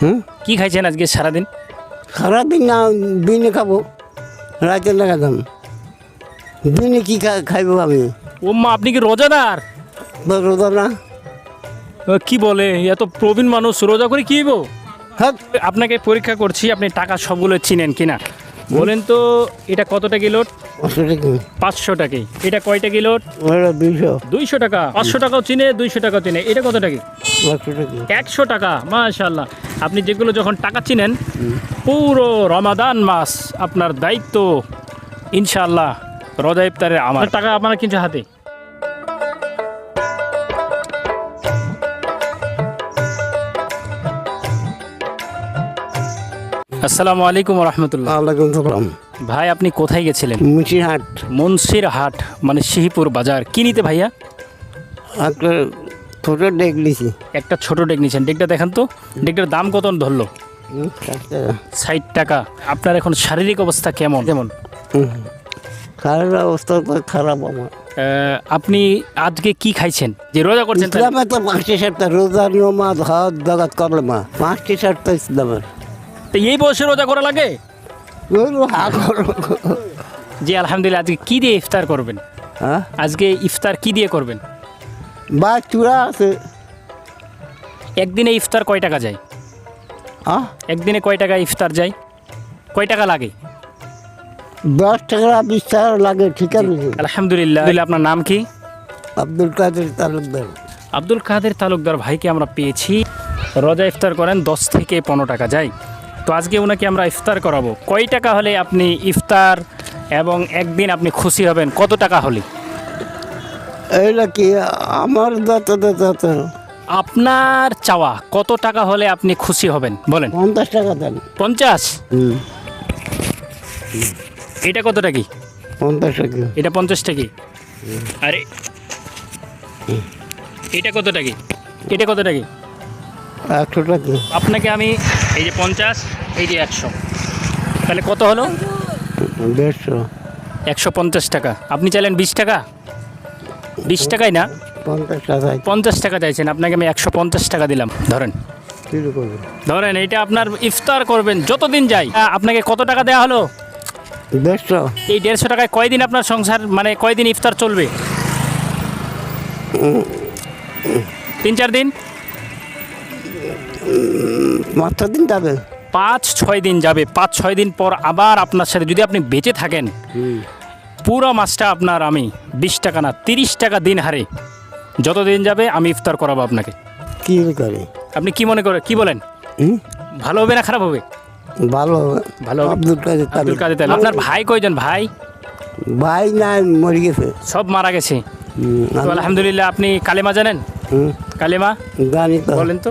হুম? কি খাইছেন আজকে সারাদিন? সারাদিন না দিনে খাব। রাতে খাতাম দিনে কি খাইবো আমি? ও মা আপনি কি রোজাদার? রোজা না। কি বলে? এত প্রবীণ মানুষ রোজা করে কি? হ্যাঁ আপনাকে পরীক্ষা করছি আপনি টাকা সবগুলো চিনেন কিনা? বলেন তো এটা কতটা কিলো পাঁচশো টাকাই এটা কয়টা কিলো দুইশো। দুইশো টাকা। পাঁচশো টাকাও চিনে দুইশো টাকাও চিনে। এটা কত টাকা একশো টাকা। টাকা মাশাল্লাহ আপনি যেগুলো যখন টাকা চিনেন পুরো রমাদান মাস আপনার দায়িত্ব ইনশাল্লাহ রোজা ইফতারের আমার। টাকা আপনার কিন্তু হাতে। আসসালামু আলাইকুম রহমতুল্লাহ। আলাইকুম সালাম। ভাই আপনি কোথায় গেছিলেন? মুন্সিরহাট। মনসির হাট মানে শিহিপুর বাজার। কি নিতে ভাইয়া? একটা ছোটো ডেক নিছি। একটা ছোট ডেক নিয়েছেন ডেকটা দেখেন তো। ডেকটার দাম কত ধরলো? ষাট টাকা। আপনার এখন শারীরিক অবস্থা কেমন? কেমন? হুম। খারাপ অবস্থা তো খারাপ আমার। আপনি আজকে কি খাইছেন? যে রোজা করছেন? ইসলামে তো পাঁচটি সাতটা রোজা নিয়মাত হাত জগাত করলে মা। পাঁচটি সাতটা ইসলামের। তো এই বয়সে রোজা করা লাগে। জি আলহামদুলিল্লাহ আজকে কি দিয়ে ইফতার করবেন? হ্যাঁ? আজকে ইফতার কি দিয়ে করবেন? বা চূড়া আছে। একদিনে ইফতার কয় টাকা যায়? হ্যাঁ? একদিনে কয় টাকা ইফতার যায়? কয় টাকা লাগে? দশ টাকা বিশ টাকা লাগে ঠিক আছে। আলহামদুলিল্লাহ। আপনার নাম কি? আব্দুল কাদের তালুকদার। আব্দুল কাদের তালুকদার ভাইকে আমরা পেয়েছি। রোজা ইফতার করেন দশ থেকে পনেরো টাকা যায়। তো আজকে ওনাকে আমরা ইফতার করাবো। কয় টাকা হলে আপনি ইফতার এবং একদিন আপনি খুশি হবেন? কত টাকা হলে? এইটা কি আমার আপনার চাওয়া কত টাকা হলে আপনি খুশি হবেন? বলেন। পঞ্চাশ টাকা দেন। পঞ্চাশ? এটা কত টাকি? পঞ্চাশ টাকা। এটা পঞ্চাশ টাকি। আরে এটা কত টাকি? এটা কত টাকি? একশো টাকা আপনাকে আমি এই যে পঞ্চাশ এই যে একশো। তাহলে কত হলো? দেড়শো। একশো পঞ্চাশ টাকা। আপনি চাইলেন বিশ টাকা? বিশ টাকাই না? পঞ্চাশ টাকা পঞ্চাশ টাকা চাইছেন। আপনাকে আমি একশো পঞ্চাশ টাকা দিলাম। ধরেন। ধরেন এটা আপনার ইফতার করবেন যতদিন যাই আপনাকে কত টাকা দেওয়া হলো? দেড়শো। এই দেড়শো টাকায় কয়দিন আপনার সংসার মানে কয়দিন ইফতার চলবে? তিন চার দিন? মাত্র দিন যাবে? পাঁচ ছয় দিন যাবে। পাঁচ ছয় দিন পর আবার আপনার সাথে যদি আপনি বেঁচে থাকেন পুরো মাছটা আপনার আমি বিশ টাকা না তিরিশ টাকা দিন হারে যত দিন যাবে আমি ইফতার করাবো আপনাকে। কি করে? আপনি কি মনে করেন কি বলেন? ভালো হবে না খারাপ হবে? ভালো হবে। ভালো। আব্দুল কাদের আব্দুল কাদের আপনার ভাই কয়জন ভাই? ভাই না মরে গেছে। সব মারা গেছে। হুম, আলহামদুলিল্লাহ আপনি কালেমা জানেন? কালেমা? জানি বলেন তো।